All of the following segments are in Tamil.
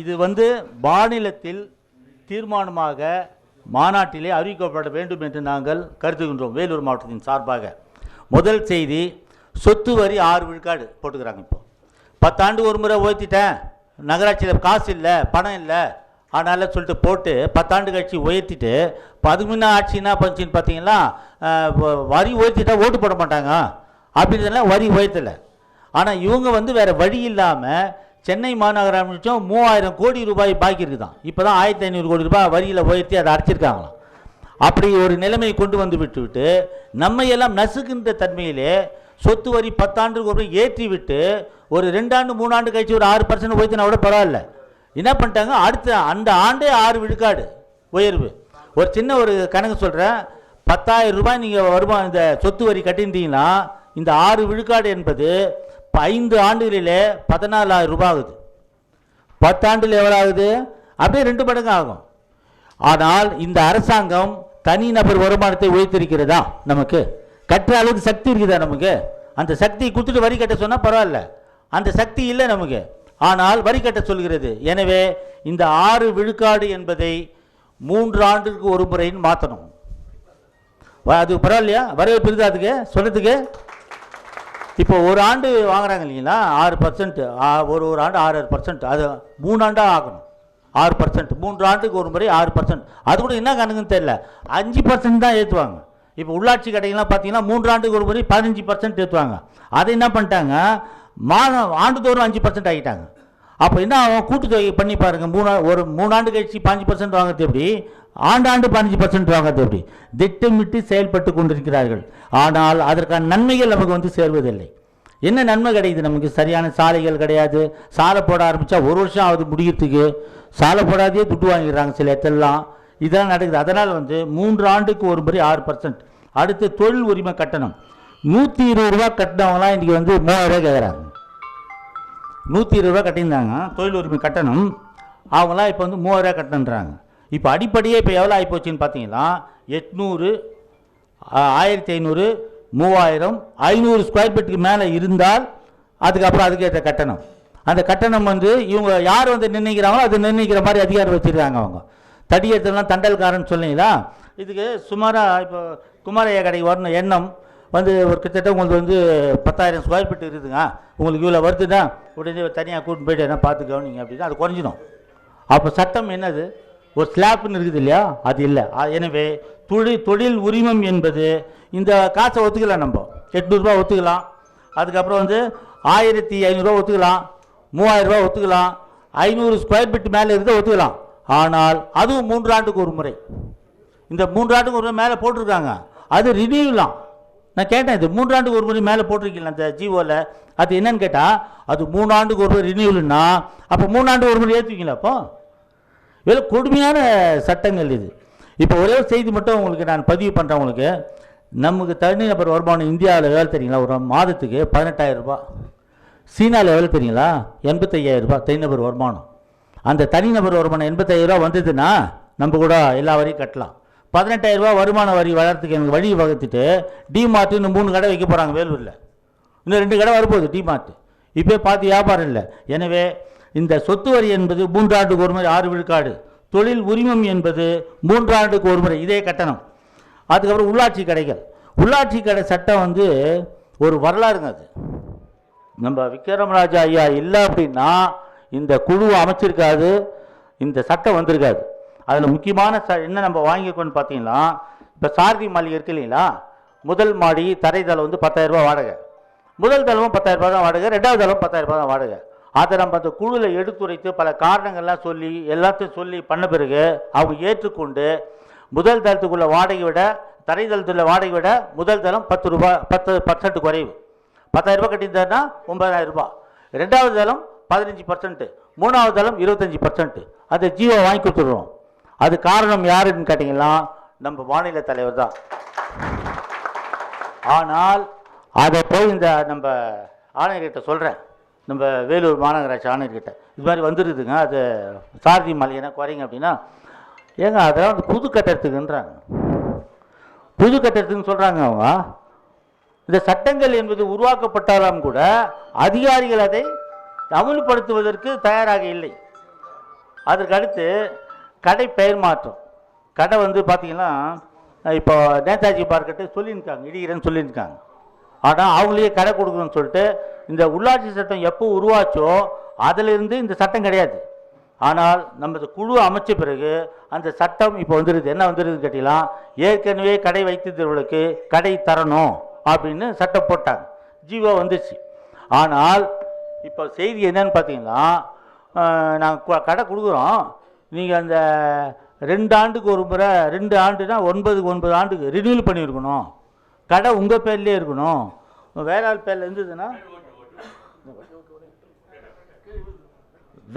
இது வந்து மாநிலத்தில் தீர்மானமாக மாநாட்டிலே அறிவிக்கப்பட வேண்டும் என்று நாங்கள் கருதுகின்றோம். வேலூர் மாவட்டத்தின் சார்பாக. முதல் செய்தி சொத்து வரி ஆறு விழுக்காடு போட்டுக்கிறாங்க இப்போ. பத்தாண்டு ஒரு முறை உயர்த்திட்டேன். நகராட்சியில் காசு இல்லை பணம் இல்லை. அதனால சொல்லிட்டு போட்டு பத்தாண்டு கட்சி உயர்த்திட்டு இப்போ அதுக்கு ஆட்சி என்ன பண்ணுச்சுன்னு பார்த்தீங்கன்னா வ- வரி உயர்த்திட்டா ஓட்டு போட மாட்டாங்க. அப்படின்றதுலாம் வரி உயர்த்தலை. ஆனால் இவங்க வந்து வேறு வழி இல்லாமல் சென்னை மாநகராட்சியும் மூவாயிரம் கோடி ரூபாய் பாக்கி இருக்குதான். இப்போ தான் ஆயிரத்தி ஐநூறு கோடி ரூபாய் வரியில் உயர்த்தி அதை அடைச்சிருக்காங்களாம். அப்படி ஒரு நிலைமையை கொண்டு வந்து விட்டுவிட்டு நம்மை எல்லாம் நசுக்கின்ற தன்மையிலே சொத்து வரி பத்தாண்டுக்கு ஒரு ஏற்றி விட்டு ஒரு ரெண்டாண்டு மூணாண்டு கழிச்சு ஒரு ஆறு பர்சன்ட் உயர்த்தினா கூட பரவாயில்ல. என்ன பண்ணிட்டாங்க? அடுத்த அந்த ஆண்டே ஆறு விழுக்காடு உயர்வு. ஒரு சின்ன ஒரு கணக்கு சொல்கிறேன் பத்தாயிரம் ரூபாய் நீங்கள் வருமா இந்த சொத்து வரி கட்டியிருந்தீங்கன்னா இந்த ஆறு விழுக்காடு என்பது இப்போ ஐந்து ஆண்டுகளிலே பதினாலாயிரம் ரூபாய் ஆகுது பத்தாண்டில் எவ்வளோ ஆகுது அப்படியே ரெண்டு மடங்கு ஆகும். ஆனால் இந்த அரசாங்கம் தனிநபர் வருமானத்தை உயர்த்திருக்கிறதா நமக்கு? கட்டுற அளவுக்கு சக்தி இருக்குதா நமக்கு? அந்த சக்தியை கொடுத்துட்டு வரி கட்ட சொன்னால் பரவாயில்ல. அந்த சக்தி இல்லை நமக்கு. ஆனால் வரி கட்ட சொல்கிறது. எனவே இந்த ஆறு விழுக்காடு என்பதை மூன்று ஆண்டுக்கு ஒரு முறைன்னு மாற்றணும் அது பரவாயில்லையா? வரவேற்பு இருக்குதா அதுக்கு? சொல்கிறதுக்கு இப்போ ஒரு ஆண்டு வாங்குறாங்க இல்லைங்களா? ஆறு பர்சன்ட் ஒரு ஒரு ஆண்டு ஆறு ஆறு பர்சன்ட் அது மூணு ஆண்டாக ஆகணும். ஆறு பர்சன்ட் மூன்று ஆண்டுக்கு ஒரு முறை ஆறு பர்சன்ட் அது கூட என்ன கணக்குன்னு தெரியல. அஞ்சு பர்சன்ட் தான் ஏற்றுவாங்க இப்போ உள்ளாட்சி கடைகள்லாம் பார்த்தீங்கன்னா மூன்று ஆண்டுக்கு ஒரு முறை பதினஞ்சு பர்சன்ட் ஏற்றுவாங்க அதை என்ன பண்ணிட்டாங்க? மாதம் ஆண்டுதோறும் அஞ்சு பர்சன்ட் ஆகிட்டாங்க அப்போ என்ன ஆகும்? கூட்டுத்தொகை பண்ணி பாருங்கள் மூணு ஒரு மூணாண்டு கழிச்சு பாஞ்சு பர்சன்ட் வாங்குறது எப்படி? ஆண்டாண்டு பதினஞ்சு பர்சன்ட் வாங்குறது எப்படி? திட்டமிட்டு செயல்பட்டு கொண்டிருக்கிறார்கள். ஆனால் அதற்கான நன்மைகள் நமக்கு வந்து சேர்வதில்லை. என்ன நன்மை கிடைக்குது நமக்கு? சரியான சாலைகள் கிடையாது. சாலை போட ஆரம்பித்தா ஒரு வருஷம் ஆகுது முடியறதுக்கு. சாலை போடாதே துட்டு வாங்கிடுறாங்க சில இடத்துலலாம். இதெல்லாம் நடக்குது. அதனால் வந்து மூன்று ஆண்டுக்கு ஒரு முறை ஆறு பர்சன்ட் அடுத்து தொழில் உரிமை கட்டணம். நூற்றி இருபது ரூபா கட்டினவங்களாம் இன்றைக்கி வந்து மூவாயிரம் கேட்குறாங்க நூற்றி இருபது ரூபா கட்டியிருந்தாங்க. தொழில் உரிமை கட்டணம். அவங்களாம் இப்போ வந்து மூவாயிரம் கட்டணுன்றாங்க. இப்போ அடிப்படையே இப்போ எவ்வளோ ஆகிப்போச்சுன்னு பார்த்தீங்கன்னா எட்நூறு ஆயிரத்தி ஐநூறு மூவாயிரம் ஐநூறு ஸ்கொயர் ஃபீட்டுக்கு மேலே இருந்தால் அதுக்கப்புறம் அதுக்கேற்ற கட்டணம். அந்த கட்டணம் வந்து இவங்க யார் வந்து நிர்ணயிக்கிறாங்களோ அது நிர்ணயிக்கிற மாதிரி அதிகாரம் வச்சுருக்காங்க அவங்க. தடியத்தெல்லாம் தண்டல்காரன் சொன்னீங்களா? இதுக்கு சுமாராக இப்போ குமாரையா கடைக்கு வரணும் எண்ணம். வந்து ஒரு கிட்டத்தட்ட உங்களுக்கு வந்து பத்தாயிரம் ஸ்கொயர் ஃபீட் இருக்குதுங்க. உங்களுக்கு இவ்வளோ வருதுன்னா உடனே தனியாக கூட்டின்னு போயிட்டு என்ன பார்த்து கவனிங்க அப்படின்னா அது குறைஞ்சிடும். அப்போ சட்டம் என்னது? ஒரு ஸ்லாப்னு இருக்குது இல்லையா? அது இல்லை. எனவே தொழில் தொழில் உரிமம் என்பது இந்த காசை ஒத்துக்கலாம் நம்ம. எட்நூறுபா ஒத்துக்கலாம். அதுக்கப்புறம் வந்து ஆயிரத்தி ஐநூறுரூவா ஒத்துக்கலாம். மூவாயிரரூவா ஒத்துக்கலாம். ஐநூறு ஸ்கொயர் ஃபீட் மேலே இருந்தால் ஒத்துக்கலாம். ஆனால் அதுவும் மூன்று ஆண்டுக்கு ஒரு முறை. இந்த மூன்றாண்டுக்கு ஒரு முறை மேலே போட்டிருக்காங்க. அது ரினியூலாம் நான் கேட்டேன் இது மூன்றாண்டுக்கு ஒரு முறை மேலே போட்டிருக்கீங்களா அந்த ஜிஓவில் அது என்னன்னு கேட்டால் அது மூணாண்டுக்கு ஒரு முறை ரினியூவல்னா அப்போ மூணாண்டு ஒரு முறை ஏற்றுவீங்களா அப்போ? இவ்வளோ கொடுமையான சட்டங்கள் இது. இப்போ ஒரே செய்தி மட்டும் உங்களுக்கு நான் பதிவு பண்ணுறேன் உங்களுக்கு. நமக்கு தனிநபர் வருமானம் இந்தியாவில் எவ்வளோ தெரியுங்களா? ஒரு மாதத்துக்கு பதினெட்டாயிரம் ரூபாய். சீனாவில் எவ்வளோ தெரியுங்களா? எண்பத்தையாயிரம் ரூபாய் தனிநபர் வருமானம். அந்த தனிநபர் வருமானம் எண்பத்தாயிரம் ரூபாய் வந்ததுன்னா நம்ம கூட எல்லா வரையும் கட்டலாம். பதினெட்டாயிரம் ரூபாய் வருமான வரி வளர்த்துக்கு எனக்கு வழி வகுத்துட்டு டிமார்ட் இன்னும் மூணு கடை வைக்க போகிறாங்க வேலூரில். இன்னும் ரெண்டு கடை வரப்போகுது டிமார்ட் இப்போ பார்த்து வியாபாரம் இல்லை. எனவே இந்த சொத்து வரி என்பது மூன்றாண்டுக்கு ஒரு முறை ஆறு விழுக்காடு. தொழில் உரிமம் என்பது மூன்றாண்டுக்கு ஒரு முறை இதே கட்டணம். அதுக்கப்புறம் உள்ளாட்சி கடைகள். உள்ளாட்சி கடை சட்டம் வந்து ஒரு வரலாறுங்க அது. நம்ம விக்ரமராஜா ஐயா இல்லை அப்படின்னா இந்த குழு அமைச்சிருக்காது இந்த சட்டம் வந்திருக்காது. அதில் முக்கியமான ச என்ன நம்ம வாங்கிக்கோன்னு பார்த்தீங்கன்னா இப்போ சாரதி மாளிகை இருக்கு இல்லைங்களா? முதல் மாடி தரைதளம் வந்து பத்தாயிரரூபா வாடகை. முதல் தளமும் பத்தாயிரரூபா தான் வாடகை ரெண்டாவது தளம் 10000 ரூபாய் தான் வாடகை. அதை நம்ம அந்த குழுவில் எடுத்துரைத்து பல காரணங்கள்லாம் சொல்லி எல்லாத்தையும் சொல்லி பண்ண பிறகு அவங்க ஏற்றுக்கொண்டு முதல் தளத்துக்குள்ள வாடகை விட தரைதளத்துள்ள வாடகை விட முதல் தளம் பத்து ரூபா பத்து பர்சன்ட் குறைவு. பத்தாயிரரூபா கட்டியிருந்தாருன்னா ஒன்பதாயிரம் ரூபாய். ரெண்டாவது தளம் பதினஞ்சு பர்சன்ட்டு மூணாவது தளம் இருபத்தஞ்சி பர்சன்ட்டு அந்த ஜியோ வாங்கி கொடுத்துடுறோம். அது காரணம் யாருன்னு கேட்டிங்கன்னா நம்ம மாநில தலைவர் தான். ஆனால் அதை போய் இந்த நம்ம ஆணையர்கிட்ட சொல்கிறேன் நம்ம வேலூர் மாநகராட்சி ஆணையர்கிட்ட இது மாதிரி வந்துடுதுங்க அது சாரதி மலையனை குறைங்க அப்படின்னா ஏங்க அதெல்லாம் வந்து புது கட்டடத்துக்குன்றாங்க. புது கட்டடத்துக்குன்னு சொல்கிறாங்க அவங்க. இந்த சட்டங்கள் என்பது உருவாக்கப்பட்டாலும் கூட அதிகாரிகள் அதை அமுல்படுத்துவதற்கு தயாராக இல்லை. அதற்கடுத்து கடை பெயர் மாற்றம். கடை வந்து பார்த்தீங்கன்னா இப்போ நேதாஜி மார்க்கெட்டு சொல்லியிருக்காங்க இடிக்கிறேன்னு சொல்லியிருக்காங்க. ஆனால் அவங்களே கடை கொடுக்கணும்னு சொல்லிட்டு இந்த உள்ளாட்சி சட்டம் எப்போ உருவாச்சோ அதிலிருந்து இந்த சட்டம் கிடையாது. ஆனால் நமது குழு அமைச்ச பிறகு அந்த சட்டம் இப்போ வந்துருது. என்ன வந்துடுதுன்னு கேட்டீங்கன்னா ஏற்கனவே கடை வைத்திருந்தவர்களுக்கு கடை தரணும் அப்படின்னு சட்டம் போட்டாங்க. ஜீவோ வந்துச்சு. ஆனால் இப்போ செய்தி என்னன்னு பார்த்தீங்கன்னா நாங்கள் கடை கொடுக்குறோம். நீங்கள் அந்த ரெண்டு ஆண்டுக்கு ஒரு முறை ரெண்டு ஆண்டுனா ஒன்பதுக்கு ஒன்பது ஆண்டுக்கு ரினியூல் பண்ணியிருக்கணும். கடை உங்கள் பேர்லேயே இருக்கணும். வேற ஆள் பேரில் இருந்ததுன்னா?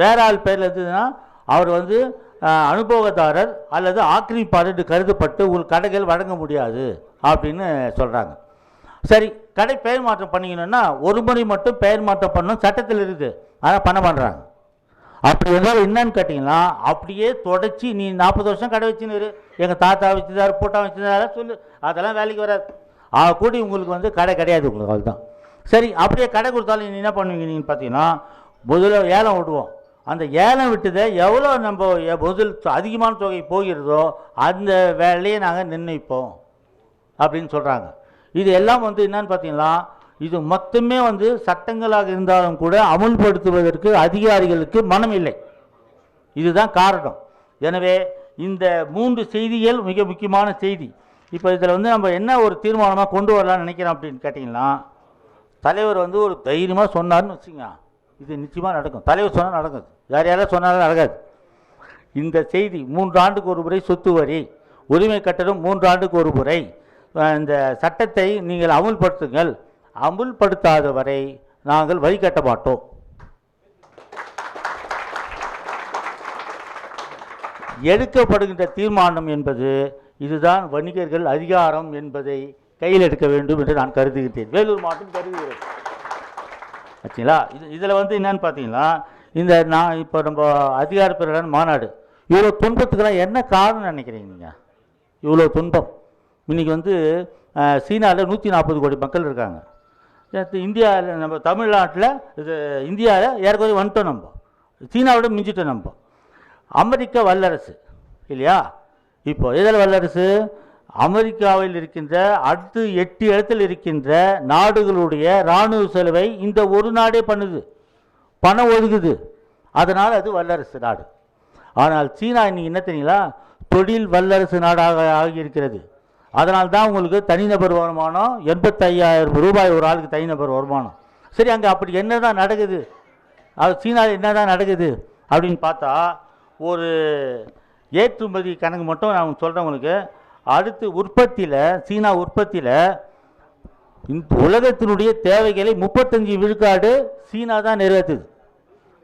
வேற ஆள் பேரில் இருந்ததுன்னா அவர் வந்து அனுபவதாரர் அல்லது ஆக்கிரமிப்பாளர் என்று கருதப்பட்டு உங்கள் கடைகள் வழங்க முடியாது அப்படின்னு சொல்கிறாங்க சரி கடை பெயர் மாற்றம் பண்ணிக்கணும்னா ஒரு முறை மட்டும் பெயர் மாற்றம் பண்ணணும் சட்டத்தில் இருக்குது. ஆனால் பண்ண பண்ணுறாங்க அப்படி இருந்தாலும் என்னன்னு கேட்டிங்கன்னா அப்படியே தொடச்சி நீ நாற்பது வருஷம் கடை வச்சுன்னு எங்கள் தாத்தா வச்சுதாரு பூட்டா வச்சுருந்தாரு சொல்லு. அதெல்லாம் வேலைக்கு வராது. ஆ கூடி உங்களுக்கு வந்து கடை கிடையாது உங்களுக்கு அவ்வளோதான் சரி அப்படியே கடை கொடுத்தாலும் நீ என்ன பண்ணுவீங்க நீங்கள் பார்த்தீங்கன்னா முதல்ல ஏலம் விடுவோம். அந்த ஏலம் விட்டதை எவ்வளோ நம்ம முதல் அதிகமான தொகை போகிறதோ அந்த வேலையை நாங்கள் நிர்ணயிப்போம் அப்படின்னு சொல்கிறாங்க இது எல்லாம் வந்து என்னன்னு பார்த்தீங்கன்னா இது மொத்தமே வந்து சட்டங்களாக இருந்தாலும் கூட அமுல்படுத்துவதற்கு அதிகாரிகளுக்கு மனம் இல்லை இதுதான் காரணம். எனவே இந்த மூன்று செய்திகள் மிக முக்கியமான செய்தி. இப்போ இதில் வந்து நம்ம என்ன ஒரு தீர்மானமாக கொண்டு வரலாம்னு நினைக்கிறோம் அப்படின்னு கேட்டிங்கன்னா தலைவர் வந்து ஒரு தைரியமாக சொன்னார்னு வச்சுங்க இது நிச்சயமாக நடக்கும். தலைவர் சொன்னால் நடக்கும் யார் யாராவது சொன்னாலும் நடக்காது. இந்த செய்தி மூன்று ஆண்டுக்கு ஒரு முறை சொத்து வரி உரிமை கட்டணம் மூன்று ஆண்டுக்கு ஒரு முறை இந்த சட்டத்தை நீங்கள் அமுல்படுத்துங்கள். அமுல்படுத்தாத வரை நாங்கள் வழிகட்ட மாட்டோம். எடுக்கப்படுகின்ற தீர்மானம் என்பது இதுதான் வணிகர்கள் அதிகாரம் என்பதை கையில் எடுக்க வேண்டும் என்று நான் கருதுகின்றேன். வேலூர் மாவட்டம் கருதுகிறேன். ஆச்சுங்களா? இது இதில் வந்து என்னன்னு பார்த்தீங்கன்னா இந்த நான் இப்போ நம்ம அதிகாரப்பேரான மாநாடு. இவ்வளோ துன்பத்துக்கெல்லாம் என்ன காரணம் நினைக்கிறீங்க நீங்கள் இவ்வளோ துன்பம். இன்னைக்கு வந்து சீனாவில் நூற்றி நாற்பது கோடி மக்கள் இருக்காங்க. இந்தியாவில் நம்ம தமிழ்நாட்டில் இது இந்தியாவில் ஏற்கனவே வந்துட்டோம் நம்ம. சீனாவோட மிஞ்சிட்டோம் நம்ம. அமெரிக்க வல்லரசு இல்லையா? இப்போ எதில் வல்லரசு? அமெரிக்காவில் இருக்கின்ற அடுத்து எட்டு இடத்தில் இருக்கின்ற நாடுகளுடைய இராணுவ செலவை இந்த ஒரு நாடே பண்ணுது. பணம் ஒதுக்குது. அதனால் அது வல்லரசு நாடு. ஆனால் சீனா இன்னைக்கு என்ன தெரியுங்களா? தொழில் வல்லரசு நாடாக ஆகியிருக்கிறது. அதனால் தான் உங்களுக்கு தனிநபர் வருமானம் எண்பத்தையாயிரம் ரூபாய் ஒரு ஆளுக்கு தனிநபர் வருமானம். சரி அங்கே அப்படி என்ன தான் நடக்குது? அது சீனாவில் என்ன தான் நடக்குது? அப்படின்னு பார்த்தா ஒரு ஏற்றுமதி கணக்கு மட்டும் நான் சொல்கிறேன் உங்களுக்கு. அடுத்து உற்பத்தியில் சீனா உற்பத்தியில் இந்த உலகத்தினுடைய தேவைகளை முப்பத்தஞ்சு விழுக்காடு சீனா தான் நிறைவேற்றுது.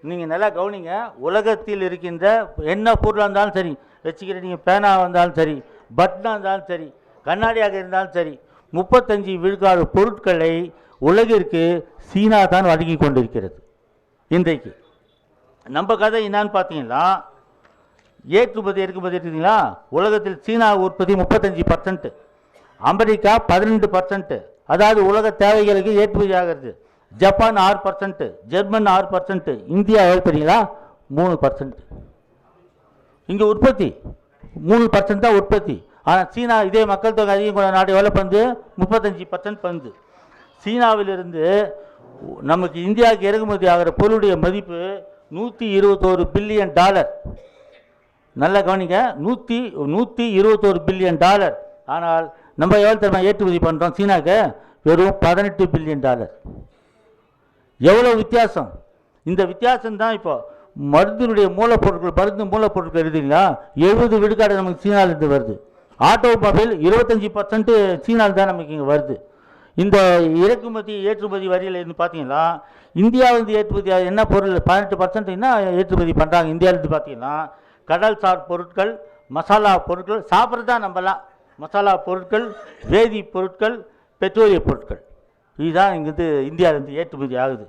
நீங்கள் நல்லா கவனிங்க உலகத்தில் இருக்கின்ற என்ன பொருளாக இருந்தாலும் சரி வச்சுக்கிற நீங்கள் பேனாக இருந்தாலும் சரி பட்டனாக இருந்தாலும் சரி கண்ணாடியாக இருந்தாலும் சரி முப்பத்தஞ்சு விழுக்காடு பொருட்களை உலகிற்கு சீனா தான் வழங்கி கொண்டிருக்கிறது இன்றைக்கு. நம்ம கதை என்னன்னு பார்த்தீங்கன்னா ஏற்றுமதி இறக்குமதி இருக்குதுங்களா? உலகத்தில் சீனா உற்பத்தி முப்பத்தஞ்சு பர்சன்ட்டு அமெரிக்கா பதினெண்டு பர்சன்ட்டு அதாவது உலக தேவைகளுக்கு ஏற்றுமதி ஆகிறது. ஜப்பான் ஆறு பர்சன்ட்டு ஜெர்மன் ஆறு பர்சன்ட்டு இந்தியா எவ்வளோ மூணு பர்சன்ட் இங்கே உற்பத்தி மூணு பர்சன்ட் தான் உற்பத்தி. ஆனால் சீனா இதே மக்கள் தொகை அதிகம் கொண்ட நாடு எவ்வளோ பந்து முப்பத்தஞ்சு பர்சன்ட் பந்து சீனாவிலிருந்து நமக்கு இந்தியாவுக்கு இறக்குமதி ஆகிற பொருளுடைய மதிப்பு நூற்றி இருபத்தோரு பில்லியன் டாலர். நல்லா கவனிங்க நூற்றி நூற்றி இருபத்தோரு பில்லியன் டாலர். ஆனால் நம்ம எவ்வளோ தெரியுமா ஏற்றுமதி பண்ணுறோம் சீனாக்கு? வெறும் பதினெட்டு பில்லியன் டாலர். எவ்வளோ வித்தியாசம்? இந்த வித்தியாசம் தான் இப்போ மருந்தினுடைய மூலப்பொருட்கள் மருந்து மூலப்பொருட்கள் எழுதுங்களா எழுபது விடுக்காடு நமக்கு சீனாவிலேருந்து வருது. ஆட்டோமொபைல் இருபத்தஞ்சி பர்சன்ட்டு சீனாவில் தான் நமக்கு இங்கே வருது. இந்த இறக்குமதி ஏற்றுமதி வரியில் இருந்து பார்த்தீங்கன்னா இந்தியாவிலிருந்து ஏற்றுமதி என்ன பொருள் பதினெட்டு பர்சன்ட் என்ன ஏற்றுமதி பண்ணுறாங்க இந்தியாவிலிருந்து பார்த்தீங்கன்னா கடல் சார் பொருட்கள் மசாலா பொருட்கள் சாப்பிட்றது தான் நம்பலாம். மசாலா பொருட்கள் வேதி பொருட்கள் பெட்ரோலிய பொருட்கள். இதுதான் இங்கேருந்து இந்தியாவிலேருந்து ஏற்றுமதி ஆகுது.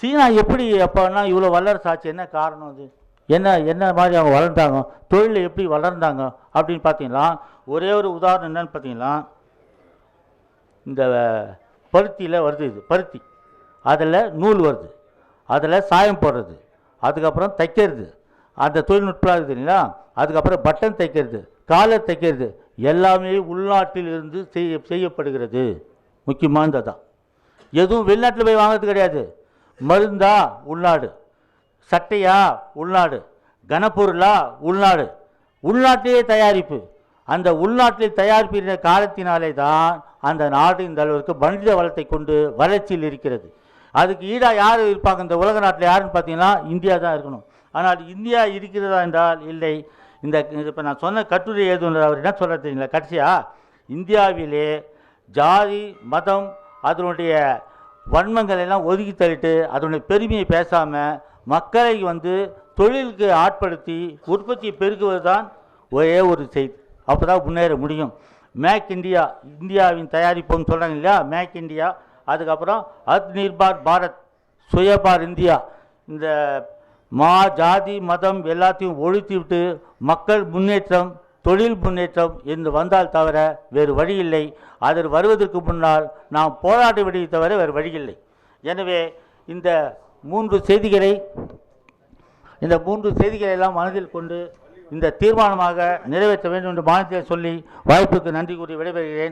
சீனா எப்படி எப்போனா இவ்வளோ வல்லரசு ஆச்சு? என்ன காரணம் அது? என்ன என்ன மாதிரி அவங்க வளர்ந்தாங்க? தொழிலில் எப்படி வளர்ந்தாங்க? அப்படின்னு பார்த்தீங்கன்னா ஒரே ஒரு உதாரணம் என்னன்னு பார்த்தீங்கன்னா இந்த பருத்தியில் வருது இது பருத்தி. அதில் நூல் வருது. அதில் சாயம் போடுறது. அதுக்கப்புறம் தைக்கிறது. அந்த தொழில்நுட்பம் இருக்குது இல்லைங்களா அதுக்கப்புறம் பட்டன் தைக்கிறது காலர் தைக்கிறது எல்லாமே உள்நாட்டில் இருந்து செய்ய செய்யப்படுகிறது. முக்கியமானது தான் எதுவும் வெளிநாட்டில் போய் வாங்குறது கிடையாது. மருந்தா உள்நாடு. சட்டையா உள்நாடு. கனப்பொருளா உள்நாடு. உள்நாட்டிலேயே தயாரிப்பு. அந்த உள்நாட்டில் தயாரிப்பின காலத்தினாலே தான் அந்த நாடு இந்த அளவிற்கு மனித வளத்தை கொண்டு வளர்ச்சியில் இருக்கிறது. அதுக்கு ஈடாக யார் இருப்பாங்க? இந்த உலக நாட்டில் யாருன்னு பார்த்தீங்கன்னா இந்தியா தான் இருக்கணும். ஆனால் இந்தியா இருக்கிறதா என்றால் இல்லை. இந்த இப்போ நான் சொன்ன கட்டுரை எழுதுனர் அவர் என்ன சொல்கிறது தெரியல கடைசியாக இந்தியாவிலே ஜாதி மதம் அதனுடைய வன்மங்கள் எல்லாம் ஒதுக்கி தள்ளிட்டு அதனுடைய பெருமையை பேசாமல் மக்களை வந்து தொழிலுக்கு ஆட்படுத்தி உற்பத்தியை பெருக்குவது தான் ஒரே ஒரு செய்தி. அப்போ தான் முன்னேற முடியும். மேக் இந்தியா இந்தியாவின் தயாரிப்புன்னு சொல்கிறாங்க இல்லையா? மேக் இந்தியா அதுக்கப்புறம் அத்நிர்பார் பாரத் சுயபார் இந்தியா. இந்த மா ஜாதி மதம் எல்லாத்தையும் ஒழித்து விட்டு மக்கள் முன்னேற்றம் தொழில் முன்னேற்றம் என்று வந்தால் தவிர வேறு வழி இல்லை. அதில் வருவதற்கு முன்னால் நாம் போராட்ட விடையை தவிர வேறு வழி இல்லை. எனவே இந்த மூன்று செய்திகளை இந்த மூன்று செய்திகளை எல்லாம் மனதில் கொண்டு இந்த தீர்மானமாக நிறைவேற்ற வேண்டும் என்று மாநிலத்தில் சொல்லி வாய்ப்புக்கு நன்றி கூறி விடைபெறுகிறேன்.